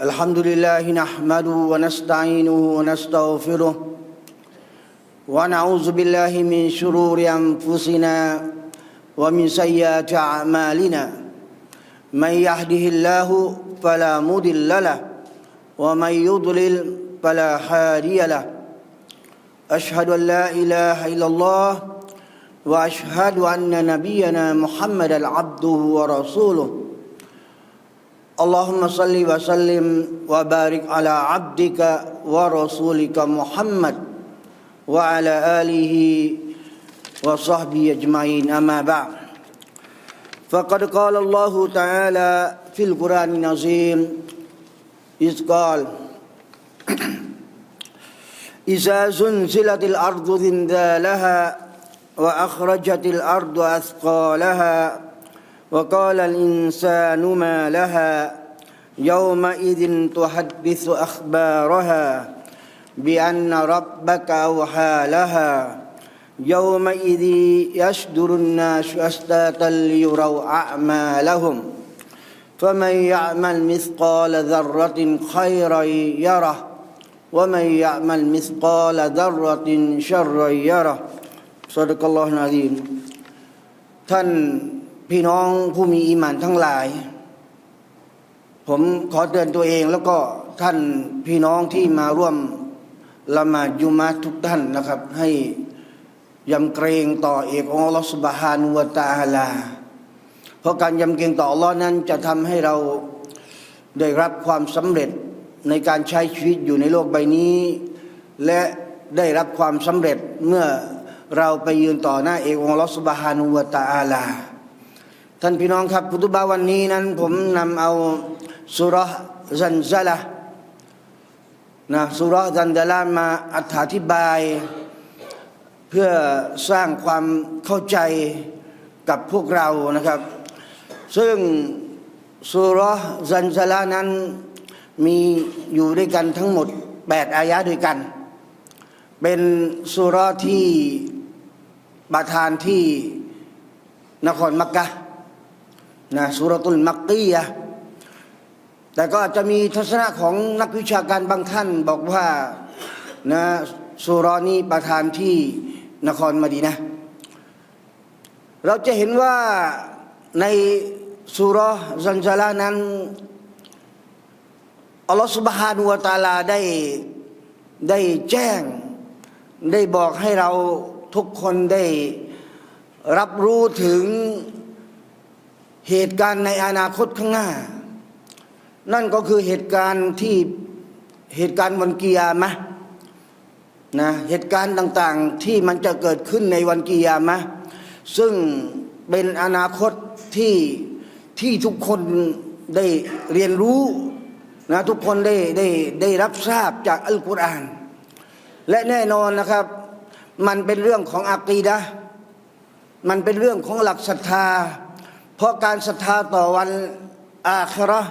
الحمد لله نحمده ونستعينه ونستغفره ونعوذ بالله من شرور أنفسنا ومن سيئات أعمالنا. من يهده الله فلا مضل له ومن يضلل فلا هادي له. أشهد أن لا إله إلا الله وأشهد أن نبينا محمدا عبده ورسوله. اللهم صل وسلم وبارك على عبدك ورسولك محمد وعلى آله وصحبه أجمعين. أما بعد فقد قال الله تعالى في القرآن العظيم إذ قال إذا زلزلت الأرض زلزالها وأخرجت الأرض أثقالها وقال الإنسان ما لها يومئذ تحدث أخبارها بأن ربك أوحى لها يومئذ يشدر الناس أشتاتا ليروا أعمالهم فمن يعمل مثقال ذرة خيرا يره ومن يعمل مثقال ذرة شرا يره صدق الله العظيم ท่าน พี่น้องผู้มีอีหมานทั้งหลาย ผมขอเตือนตัวเองแล้วก็ท่านพี่น้องที่มาร่วมละหมาดยุมาทุกท่านนะครับ ให้ยำเกรงต่อเอกองค์อัลลอฮฺสุบฮานุวตะอาลา เพราะการยำเกรงต่ออัลลอฮ์นั้นจะทำให้เราได้รับความสำเร็จในการใช้ชีวิตอยู่ในโลกใบนี้ และได้รับความสำเร็จเมื่อเราไปยืนต่อหน้าเอกองค์อัลลอฮฺสุบฮานุวตะอาลา ท่านพี่น้องครับพุทธบาวันนี้นั้น ผมนำเอาสุรห์ซันซาละนะสุรห์ซันซาละมาอธิบาย เพื่อสร้างความเข้าใจกับพวกเรานะครับ ซึ่งสุรห์ซันซาละนั้นมีอยู่ด้วยกันทั้งหมด 8 อายะด้วยกัน เป็นสุรที่ประทานที่นครมักกะ นะสุรตุลมักกียะแต่ก็อาจจะมีทัศนะของนักวิชาการบางท่านบอกว่านะสุรนี้ประธานที่นครมดีนะ เราจะเห็นว่าในสุรซันซาลานั้นอัลลอฮฺสุบฮานุวะตาลาได้ได้แจ้งได้บอกให้เราทุกคนได้รับรู้ถึง เหตุการณ์ในอนาคตข้างหน้า นั่นก็คือเหตุการณ์ที่เหตุการณ์วันกิยามะนะเหตุการณ์ต่างๆที่มันจะเกิดขึ้นในวันกิยามะซึ่งเป็นอนาคตที่ที่ทุกคนได้เรียนรู้นะทุกคนได้ได้ได้รับทราบจากอัลกุรอาน และแน่นอนนะครับ มันเป็นเรื่องของอากีดะมันเป็นเรื่องของหลักศรัทธา เพราะการศรัทธาต่อวันอาครา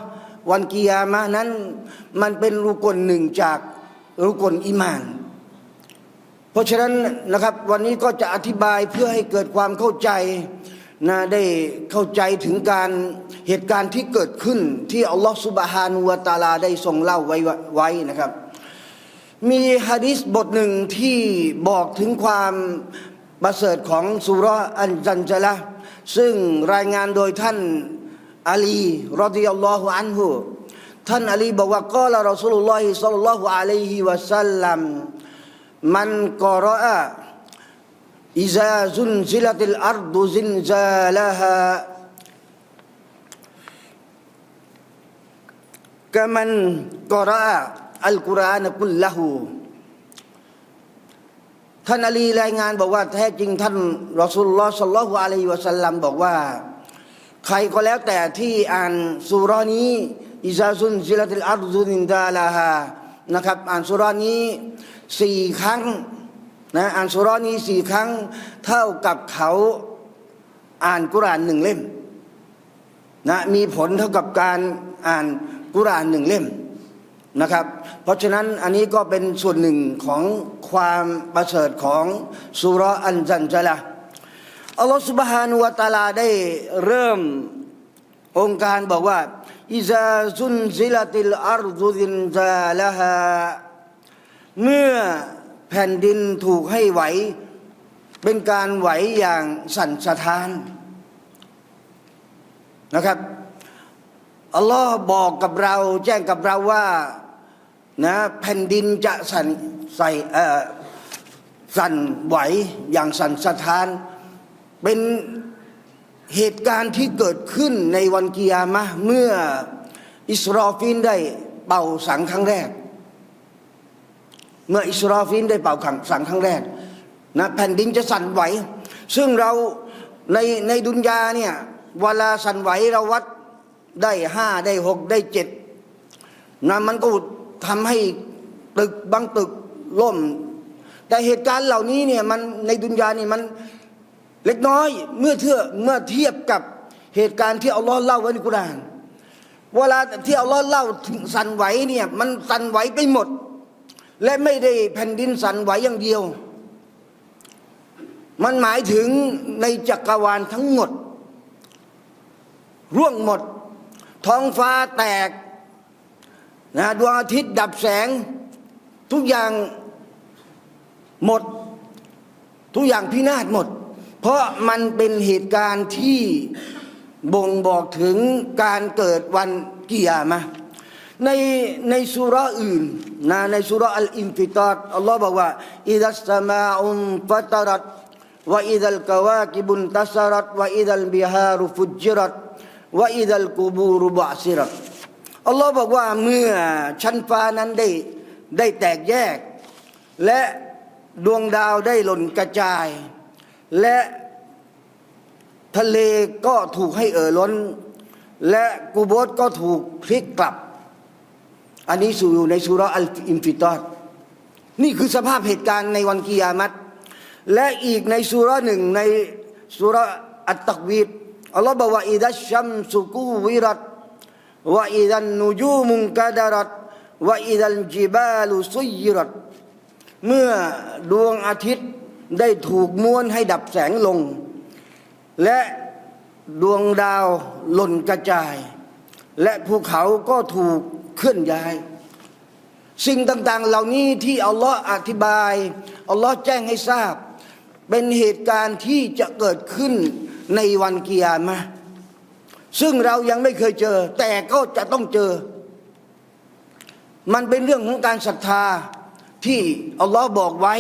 วันกิยามะนั้น มันเป็นรุกลหนึ่งจากรุกลอิมาน เพราะฉะนั้นนะครับวันนี้ก็จะอธิบายเพื่อให้เกิดความเข้าใจนะได้เข้าใจถึงการเหตุการณ์ที่เกิดขึ้นที่อัลลอฮฺสุบฮานุวะตาลาได้ทรงเล่าไว้ไว้นะครับ มีฮะดิษบทหนึ่งที่บอกถึงความประเสริฐของสุรอันจันจละ ซึ่งรายงานโดยท่านอาลีรอดิยัลลอฮุอันฮุท่านอาลีบอกว่าก็ละรอสูลุลลอฮิสัลลัลลอฮุอะลัยฮิวะสัลลัมมันกอรอะอิซาซุนซิลติลอัรดุซินซาลาฮากะมันกอรอะอัลกุรอานกุลละหู ท่านอาลีรายงานบอกว่าแท้จริงท่านรอสุลลอสลลัลลอฮุอะลัยฮิวะสัลลัมบอกว่า ใครก็แล้วแต่ที่อ่านสุรานี้อิซาซุนซิลติลอัรซุนินดาลาฮานะครับ อ่านสุรานี้สี่ครั้งนะอ่านสุรานี้สี่ครั้ง เท่ากับเขาอ่านกุรอานหนึ่งเล่มนะมีผลเท่ากับการอ่านกุรอานหนึ่งเล่ม นะครับ เพราะฉะนั้นอันนี้ก็เป็นส่วนหนึ่งของความประเสริฐของสุรอันจันจละอัลลอฮฺสุบฮานุวะตาลาได้เริ่มองค์การบอกว่าอิซาซุนซิลติลอัรดุซินซาลาฮาเมื่อแผ่นดินถูกให้ไหว เป็นการไหวอย่างสั่นสะท้านนะครับ อัลลอฮ์บอกกับเรา แจ้งกับเราว่านะแผ่นดินจะสั่นใส่สั่นไหวอย่างสั่นสะท้าน เป็นเหตุการณ์ที่เกิดขึ้นในวันกิยามะเมื่ออิสรอฟินได้เป่าสังครั้งแรก เมื่ออิสรอฟินได้เป่าสังครั้งแรกนะแผ่นดินจะสั่นไหว ซึ่งเราในในดุนยาเนี่ยเวลาสั่นไหวเราวัด ได้ห้าได้หกได้เจ็ดนะมันก็ทำให้ตึกบางตึกล่ม แต่เหตุการณ์เหล่านี้เนี่ยมันในดุนยานี่มันเล็กน้อยเมื่อเทียบเมื่อเทียบกับเหตุการณ์ที่อัลลอฮ์เล่าไว้ในกุรอานเวลาที่อัลลอฮ์เล่าสั่นไหวเนี่ยมันสั่นไหวไปหมด และไม่ได้แผ่นดินสั่นไหวอย่างเดียว มันหมายถึงในจักรวาลทั้งหมด ร่วงหมด ท้องฟ้าแตกนะดวงอาทิตย์ดับแสง ทุกอย่างหมด ทุกอย่างพินาศหมด เพราะมันเป็นเหตุการณ์ที่บ่งบอกถึงการเกิดวันกิยามะในในสุราอื่นนะในสุราอัลอินฟิตาร์อัลลอฮ์บอกว่าอิดัสสมาอุนฟัตรัตวะอิดัลกวากิบุนตัสรัตวะอิดัลบิฮารุฟุจจิรัต วะอิดัลกูบูรุบะซิรัตอัลลอฮ์บอกว่าเมื่อชั้นฟ้านั้นได้ได้แตกแยก และดวงดาวได้หล่นกระจาย และทะเลก็ถูกให้เอ่อล้น และกูโบสก็ถูกพลิกกลับ อันนี้สู่อยู่ในสุราอัลอิมฟิตอดนี่คือสภาพเหตุการณ์ในวันกิยามัตและอีกในสุราหนึ่งในสุราอัตตักวีด อัลลอฮ์บอกว่าอิดัชชัมสุกูวิรัตวะอิดันนูจูมุงกาดารัตวะอิดัลจิบาลุซุยรัตเมื่อดวงอาทิตย์ได้ถูกม้วนให้ดับแสงลง และดวงดาวหล่นกระจาย และภูเขาก็ถูกเคลื่อนย้าย สิ่งต่างๆ เหล่านี้ที่อัลลอฮ์อธิบาย อัลลอฮ์แจ้งให้ทราบ เป็นเหตุการณ์ที่จะเกิดขึ้น ในวันกิยามะซึ่งเรายังไม่เคยเจอ แต่ก็จะต้องเจอ มันเป็นเรื่องของการศรัทธาที่อัลลอฮ์บอกไว้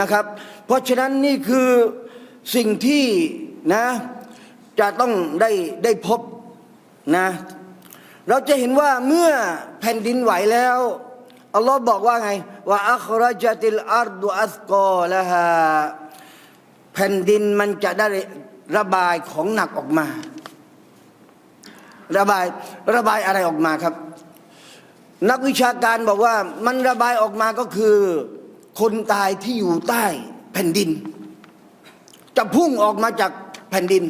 นะครับ เพราะฉะนั้นนี่คือสิ่งที่นะจะต้องได้ได้พบนะเราจะเห็นว่าเมื่อแผ่นดินไหวแล้วอัลลอฮ์บอกว่าไงว่าอัครจติลอัรดุอัสกอละฮาแผ่นดินมันจะได้ ระบายของหนักออกมา ระบายระบายอะไรออกมาครับ นักวิชาการบอกว่ามันระบายออกมาก็คือ คนตายที่อยู่ใต้แผ่นดิน จะพุ่งออกมาจากแผ่นดิน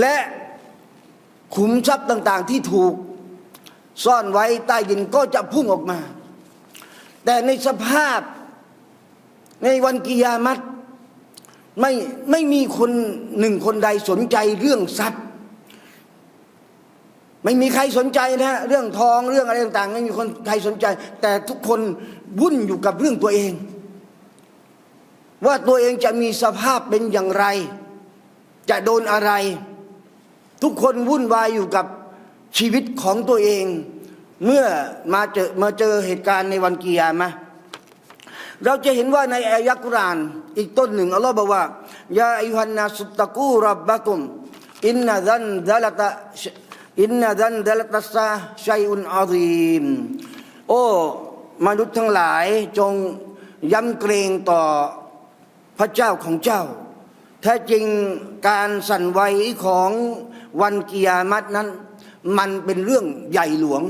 และขุมทรัพย์ต่าง ๆ ที่ถูกซ่อนไว้ใต้ดินก็จะพุ่งออกมา แต่ในสภาพในวันกิยามัต ไม่ไม่มีคนหนึ่งคนใดสนใจเรื่องทรัพย์ ไม่มีใครสนใจนะเรื่องทองเรื่องอะไรต่างๆ ไม่มีคนใครสนใจ แต่ทุกคนวุ่นอยู่กับเรื่องตัวเอง ว่าตัวเองจะมีสภาพเป็นอย่างไร จะโดนอะไร ทุกคนวุ่นวายอยู่กับชีวิตของตัวเอง เมื่อมาเจอมาเจอเหตุการณ์ในวันกิยามะ เราจะเห็นว่าในอายะกุรอาน อีกต้นหนึ่งอัลลอฮ์บอกว่ายาอิฮันนาสุตตะกูรับบะกุมอินนาดันดัลตะอินนาดันดัลตะซาชัยอุนอาซีมโอ้มนุษย์ทั้งหลายจงยำเกรงต่อพระเจ้าของเจ้า แท้จริงการสั่นไหวของวันกิยามัตนั้น มันเป็นเรื่องใหญ่หลวง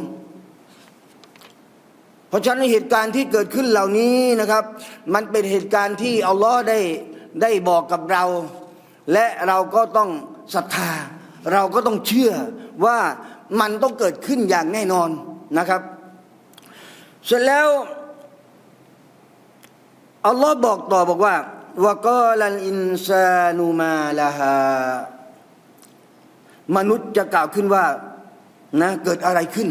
เพราะฉะนั้นเหตุการณ์ที่เกิดขึ้นเหล่านี้นะครับ มันเป็นเหตุการณ์ที่อัลลอฮ์ได้ได้บอกกับเรา และเราก็ต้องศรัทธา เราก็ต้องเชื่อว่ามันต้องเกิดขึ้นอย่างแน่นอนนะครับ เสร็จแล้วอัลลอฮ์บอกต่อบอกว่าวกอลันอินซานุมาลาฮามนุษย์จะกล่าวขึ้นว่านะเกิดอะไรขึ้น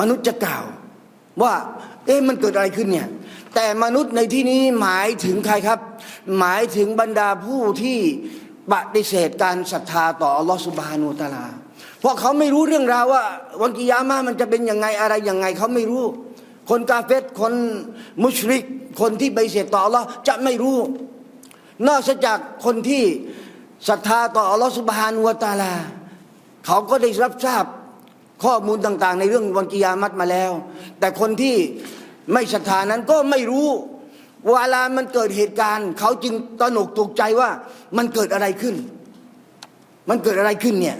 มนุษย์จะกล่าวว่า เอ๊ะมันเกิดอะไรขึ้นเนี่ย แต่มนุษย์ในที่นี้หมายถึงใครครับ หมายถึงบรรดาผู้ที่ปฏิเสธการศรัทธาต่ออัลลอฮฺสุบฮานุตาลา เพราะเขาไม่รู้เรื่องราวว่า วันกิยามะมันจะเป็นยังไงอะไรยังไงเขาไม่รู้ คนกาเฟตคนมุชริก คนที่ไปเสธต่ออัลลอฮ์จะไม่รู้ นอกจากคนที่ศรัทธาต่ออัลลอฮฺสุบฮานุวะตาลา เขาก็ได้รับทราบ ข้อมูลต่างๆ ในเรื่องวันกิยามัตมาแล้ว แต่คนที่ไม่ศรัทธานั้นก็ไม่รู้เวลามันเกิดเหตุการณ์ เขาจึงตระหนกตกใจว่ามันเกิดอะไรขึ้น มันเกิดอะไรขึ้นเนี่ย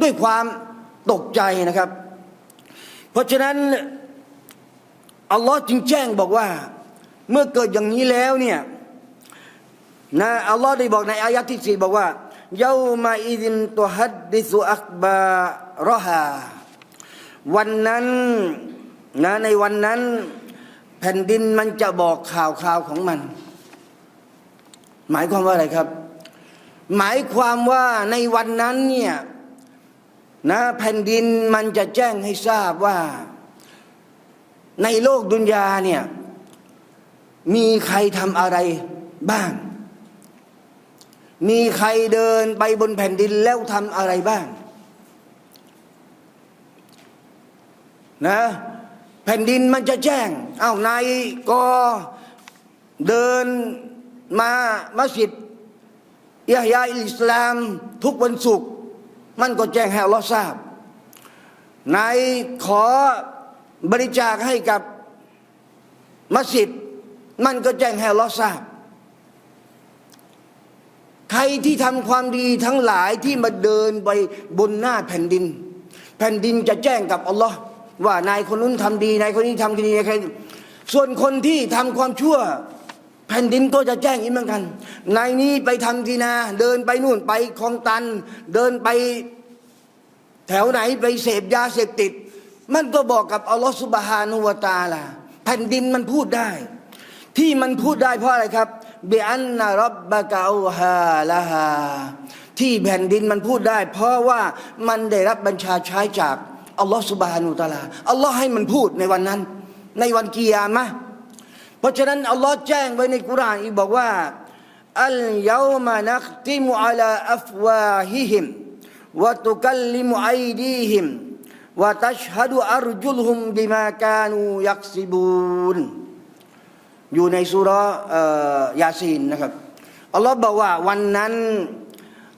ด้วยความตกใจนะครับ เพราะฉะนั้นอัลลอฮ์จึงแจ้งบอกว่า เมื่อเกิดอย่างนี้แล้วเนี่ยนะอัลลอฮ์ได้บอกในอายะที่สี่บอกว่าเยามาอิดินตุฮัดดิสุอักบารฮา วันนั้นนะในวันนั้น แผ่นดินมันจะบอกข่าวข่าวของมัน หมายความว่าอะไรครับ หมายความว่าในวันนั้นเนี่ยนะแผ่นดินมันจะแจ้งให้ทราบว่า ในโลกดุนยาเนี่ยมีใครทำอะไรบ้าง มีใครเดินไปบนแผ่นดินแล้วทำอะไรบ้าง นะแผ่นดินมันจะแจ้งเอา้านายก็เดินมามัสยิดยะฮยาอิสลามทุกวันศุกร์มันก็แจ้งให้อัลลอฮ์ทราบนายขอบริจาคให้กับมัสยิดมันก็แจ้งให้อัลลอฮ์ทราบ ใครที่ทำความดีทั้งหลายที่มาเดินไปบนหน้าแผ่นดิน แผ่นดินจะแจ้งกับอัลลอฮ์ ว่านายคนนู้นทำดีนายคนนี้ทำดีนายใครส่วนคนที่ทำความชั่ว แผ่นดินก็จะแจ้งอีกเหมือนกันนายนี้ไปทำดีนา เดินไปนู่นไปคลองตัน เดินไปแถวไหนไปเสพยาเสพติด มันก็บอกกับอัลลอฮฺสุบฮานุวะตาลาแผ่นดินมันพูดได้ ที่มันพูดได้เพราะอะไรครับเบอันนารับบะกาฮาละฮาที่แผ่นดินมันพูดได้ เพราะว่ามันได้รับบัญชาใช้จาก อัลลอฮฺสุบฮานุตะลาอัลลอฮ์ให้มันพูดในวันนั้น ในวันกิยามะเพราะฉะนั้นอัลลอฮ์แจ้งไว้ในกุรอานอีกบอกว่าอัลยามานักติมุอัลาอัฟวาฮิฮิมวะตุกัลลิมุไอดีฮิมวะตัชฮะดุอัรจุลฮุมบิมากานูยักซิบูนอยู่ในสุรอ่อยาซีนนะครับอัลลอฮ์บอกว่าวันนั้น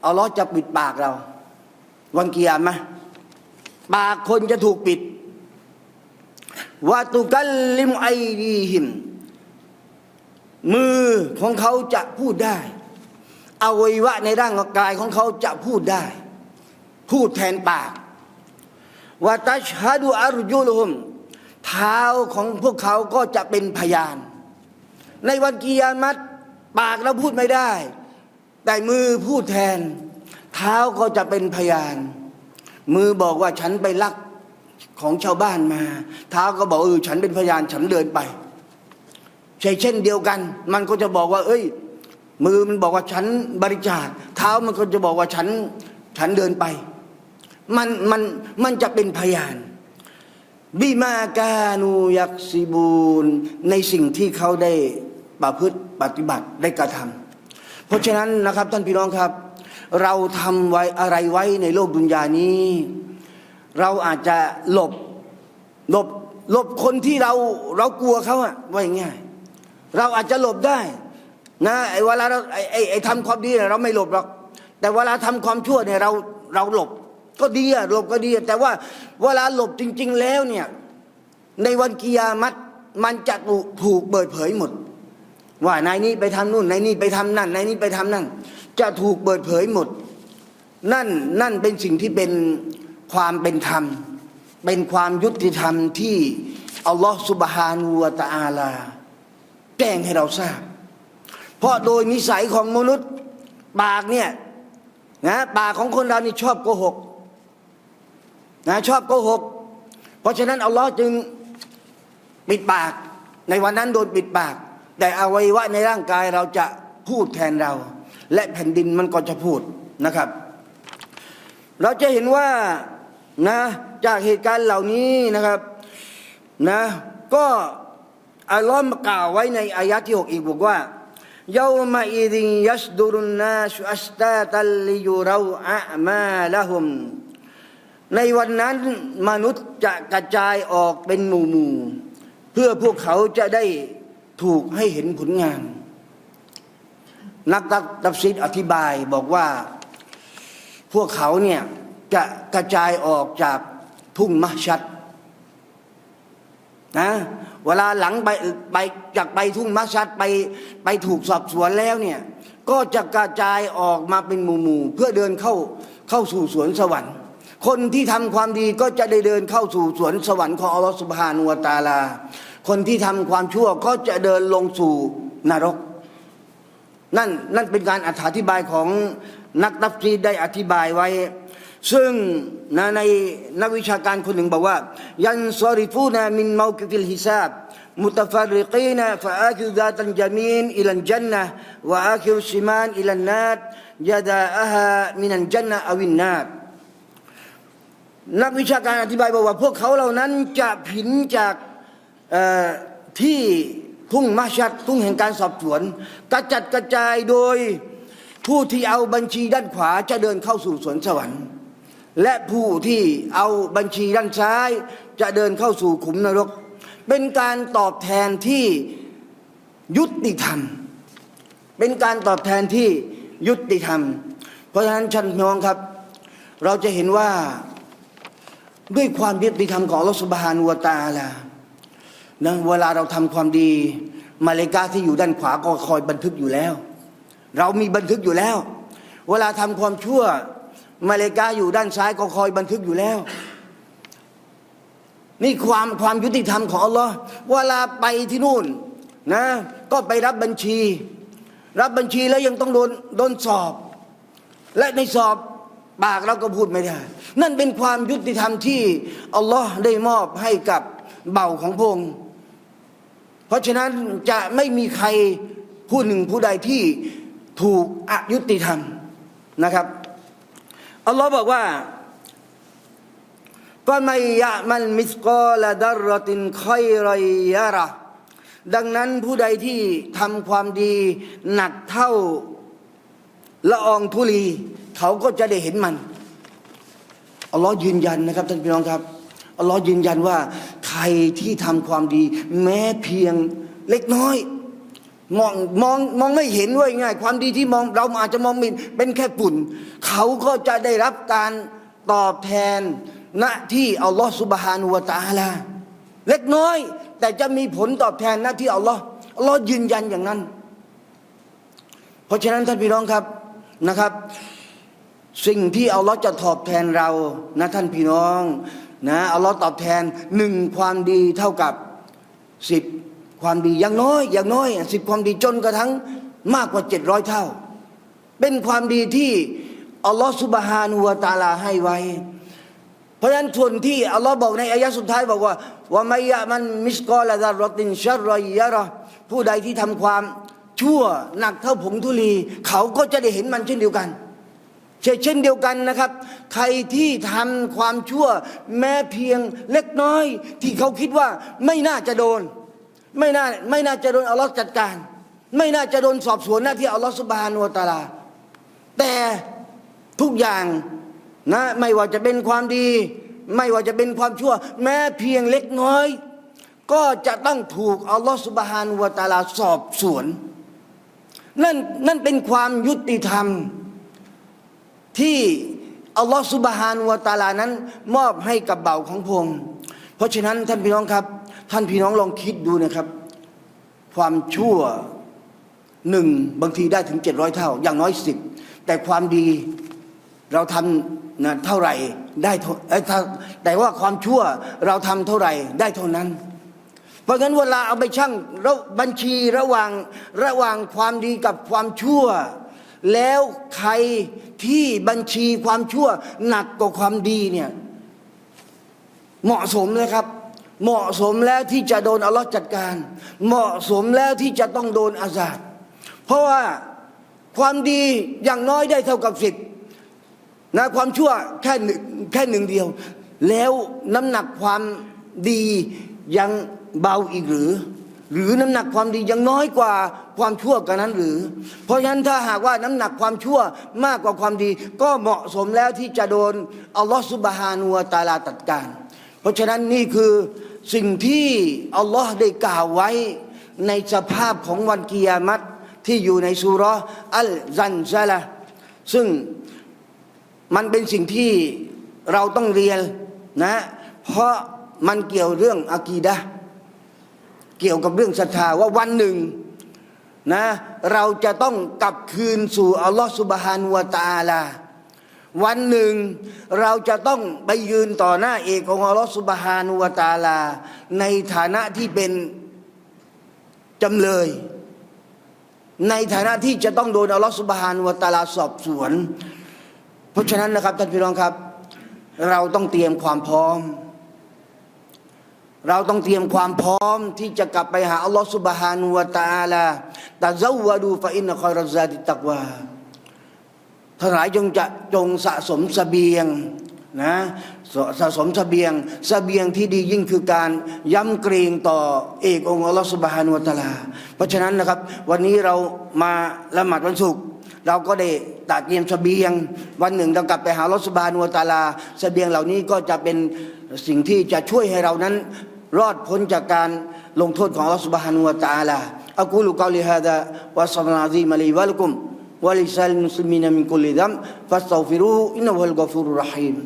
อัลลอฮ์จะปิดปากเรา วันกิยามะ ปากคนจะถูกปิดวาตุกัลลิมไอดีหิม มือของเขาจะพูดได้อวัยวะในร่างกายของเขาจะพูดได้ พูดแทนปากวาตัชฮะดูอารุยุลุมเท้าของพวกเขาก็จะเป็นพยาน ในวันกิยามัตปากเราพูดไม่ได้ แต่มือพูดแทน เท้าก็จะเป็นพยาน มือบอกว่าฉันไปลักของชาวบ้านมา เท้าก็บอกเออฉันเป็นพยานฉันเดินไปใช่เช่นเดียวกัน มันก็จะบอกว่า เอ้ย มือมันบอกว่าฉันบริจาค เท้ามันก็จะบอกว่าฉันฉันเดินไป มันมันมันจะเป็นพยานบิมากานูยักซิบูนในสิ่งที่เขาได้ประพฤติปฏิบัติได้กระทำเพราะฉะนั้นนะครับท่านพี่น้องครับ เราทำไว้อะไรไว้ในโลกดุนยานี้ เราอาจจะหลบหลบหลบคนที่เราเรากลัวเขาอะว่าอย่างง่ายเราอาจจะหลบได้ นะไอ้เวลาเราไอ้ไอ้ไอ้ทำความดีเนี่ยเราไม่หลบหรอกแต่เวลาทำความชั่วเนี่ยเราเราหลบก็ดีอะหลบก็ดีอะแต่ว่าเวลาหลบจริง ๆ แล้วเนี่ยในวันกิยามัตมันจะถูกเปิดเผยหมด ว่านายนี้ไปทำนู่นนายนี้ไปทำนั่นนายนี้ไปทำนั่น จะถูกเปิดเผยหมด นั่นนั่นเป็นสิ่งที่เป็นความเป็นธรรม เป็นความยุติธรรมที่อัลลอฮฺสุบฮานูวะตะอาลา แจ้งให้เราทราบ เพราะโดยนิสัยของมนุษย์ปากเนี่ยนะปากของคนเรานี่ชอบโกหกนะชอบโกหก เพราะฉะนั้นอัลลอฮ์จึงปิดปาก ในวันนั้นโดนปิดปาก แต่อวัยวะในร่างกายเราจะพูดแทนเรา และแผ่นดินมันก็จะพูดนะครับ เราจะเห็นว่านะจากเหตุการณ์เหล่านี้นะครับนะก็อัลลอฮ์กล่าวไว้ในอายะที่หกอีกบอกว่ายามาอิดิยัสดุรุนนาชอัสตาตัลลิยูเราอะมาละหุมในวันนั้นมนุษย์จะกระจายออกเป็นหมู่ๆเพื่อพวกเขาจะได้ถูกให้เห็นผลงาน นักตัฟซีดอธิบายบอกว่าพวกเขาเนี่ยจะกระจายออกจากทุ่งมะชัดนะเวลาหลังไปไปจากไปทุ่งมัชัดไปไปถูกสอบสวนแล้วเนี่ย ก็จะกระจายออกมาเป็นหมู่ๆเพื่อเดินเข้าเข้าสู่สวนสวรรค์ คนที่ทำความดีก็จะได้เดินเข้าสู่สวนสวรรค์ของอัลลอฮฺสุบฮานุวตาลา คนที่ทำความชั่วก็จะเดินลงสู่นรก นั่นนั่นเป็นการอธิบายของนักตัฟซีได้อธิบายไว้ ซึ่งนะในนักวิชาการคนหนึ่งบอกว่า ยันซอริฟูนามินมากิฟิลฮิซาบมุตฟาริกีนฟาอาคิดาตันจามีนอิลันจันนะวะอาคิรชิมานอิลันนาดยาดาอาฮามินันจันนะอวินนาดนักวิชาการอธิบายบอกว่าพวกเขาเหล่านั้นจะผินจากที่ ทุ่งมาชัดทุ่งแห่งการสอบสวน กระจัดกระจายโดยผู้ที่เอาบัญชีด้านขวาจะเดินเข้าสู่สวนสวรรค์ และผู้ที่เอาบัญชีด้านซ้าย จะเดินเข้าสู่ขุมนรก เป็นการตอบแทนที่ยุติธรรม เป็นการตอบแทนที่ยุติธรรม เพราะฉะนั้นชันน้องครับ เราจะเห็นว่าด้วยความยุติธรรมของอัลอสุบฮานุวตาลา นะเวลาเราทำความดี มาเลกาที่อยู่ด้านขวาก็คอยบันทึกอยู่แล้ว เรามีบันทึกอยู่แล้ว เวลาทำความชั่ว มาเลกาอยู่ด้านซ้ายก็คอยบันทึกอยู่แล้ว นี่ความความยุติธรรมของอัลลอฮ์เวลาไปที่นู่นนะก็ไปรับบัญชี รับบัญชีแล้วยังต้องโดนโดนสอบ และในสอบปากเราก็พูดไม่ได้ นั่นเป็นความยุติธรรมที่อัลลอฮ์ได้มอบให้กับเบ่าของพงค์ ราะฉะนั้นจะไม่มีใครผู้หนึ่งผู้ใดที่ถูกอายุติธรรมนะครับอัลลอฮ์บอกว่าก็ไม่ยะมันมิสกอลดารตินคอยรยาระดังนั้นผู้ใดที่ทำความดีหนักเท่าละอองธุลี เขาก็จะได้เห็นมันอัลลอฮ์ยืนยันนะครับท่านพี่น้องครับอัลลอฮ์ยืนยันว่า รที่ทำความดี แม้เพียงเล็กน้อย มองมองมองไม่เห็นว่าง่าย ความดีที่มองเราอาจจะมองม่เห็นเป็นแค่ฝุ่น เขาก็จะได้รับการตอบแทนณที่อัลลอฮ์สุบฮานุวะตาลาเล็กน้อย แต่จะมีผลตอบแทนหน้าที่อัลลอฮ์อัลลอฮ์ยืนยันอย่างนั้น เพราะฉะนั้นท่านพี่น้องครับนะครับ สิ่งที่อัลลอฮ์จะตอบแทนเรานะท่านพี่น้อง นะอัลลอฮ์ตอบแทนหนึ่งความดีเท่ากับสิบความดีอย่างน้อย อย่างน้อยสิบความดีจนกระทั่งมากกว่าเจ็ดร้อยเท่า เป็นความดีที่อัลลอฮ์สุบฮานุวะตาลาให้ไว้ เพราะฉะนั้นส่วนที่อัลลอฮ์บอกในอายะสุดท้ายบอกว่าว่าไมยะมันมิสกอลาดารตินชัรรอยะระผู้ใดที่ทำความชั่วหนักเท่าผงธุลี เขาก็จะได้เห็นมันเช่นเดียวกัน เช่นเดียวกันนะครับ ใครที่ทำความชั่วแม้เพียงเล็กน้อย ที่เขาคิดว่าไม่น่าจะโดน ไม่น่าไม่น่าจะโดนอัลลอฮ์จัดการ ไม่น่าจะโดนสอบสวนหน้าที่อัลลอฮ์สุบฮานุตาลา แต่ทุกอย่างนะไม่ว่าจะเป็นความดี ไม่ว่าจะเป็นความชั่ว แม้เพียงเล็กน้อย ก็จะต้องถูกอัลลอฮ์สุบฮานุตาลาสอบสวนนั่นนั่นเป็นความยุติธรรม ที่อัลลอฮฺสุบฮานุวะตาลานั้น มอบให้กับเบาของพงเพราะฉะนั้นท่านพี่น้องครับ ท่านพี่น้องลองคิดดูนะครับ ความชั่วหนึ่งบางทีได้ถึงเจ็ดร้อยเท่า อย่างน้อยสิบแต่ความดีเราทำนะเท่าไหร่ได้เท่าเอ้ยถ้าแต่ว่าความชั่วเราทำเท่าไหร่ได้เท่านั้น เพราะงั้นเวลาเอาไปชั่งบัญชีระหว่างระหว่างความดีกับความชั่ว แล้วใครที่บัญชีความชั่วหนักกว่าความดีเนี่ย เหมาะสมเลยครับ เหมาะสมแล้วที่จะโดนอัลลอฮ์จัดการ เหมาะสมแล้วที่จะต้องโดนอาซาดเพราะว่าความดีอย่างน้อยได้เท่ากับสิบนะความชั่วแค่หนึ่งแค่หนึ่งเดียว แล้วน้ำหนักความดียังเบาอีกหรือ หรือน้ำหนักความดียังน้อยกว่าความชั่วกันนั้นหรือ เพราะฉะนั้นถ้าหากว่าน้ำหนักความชั่วมากกว่าความดี ก็เหมาะสมแล้วที่จะโดนอัลลอฮฺสุบฮานุวตาลาตัดการ เพราะฉะนั้นนี่คือสิ่งที่อัลลอฮ์ได้กล่าวไว้ในสภาพของวันกิยามัตที่อยู่ในสุราะห์อัลซันซาละซึ่งมันเป็นสิ่งที่เราต้องเรียนนะ เพราะมันเกี่ยวเรื่องอากีดะ เกี่ยวกับเรื่องศรัทธาว่าวันหนึ่งนะเราจะต้องกลับคืนสู่อัลลอฮฺสุบฮานุวะตาลาวันหนึ่งเราจะต้องไปยืนต่อหน้าเอกของอัลลอฮฺสุบฮานุวะตาลา ในฐานะที่เป็นจำเลย ในฐานะที่จะต้องโดนอัลลอฮฺสุบฮานุวะตาลาสอบสวน เพราะฉะนั้นนะครับท่านพี่น้องครับ เราต้องเตรียมความพร้อม เราต้องเตรียมความพร้อมที่จะกลับไปหาอัลลอฮฺสุบฮานุวะตะอาลาตะซาวะดูฟะอินะคอยรซาติตักวาท่านหลายจงจะจงสะสมเสบียงนะสสะสมเสบียงเสบียงที่ดียิ่งคือการย้ำเกรงต่อเอกองค์อัลลอฮฺสุบฮานุวะตาลา เพราะฉะนั้นนะครับ วันนี้เรามาละหมาดวันศุกร์เราก็ได้ตัดเตรียมเสบียง วันหนึ่งเรากลับไปหาลอสบานัวตาลาเสบียงเหล่านี้ก็จะเป็นสิ่งที่จะช่วยให้เรานั้น รอดพ้นจากการลงโทษของอัลอสบานัวตาลาอักูลุกาลิฮะดะวะสัลลัลลอฮุอะลัยฮิวะลีวะลักุมวะลิซัลมุสลิมีนมินกุลิดัมฟัสตัฟิรูฮุอินนะฮุวัลกอฟูรุรรหีม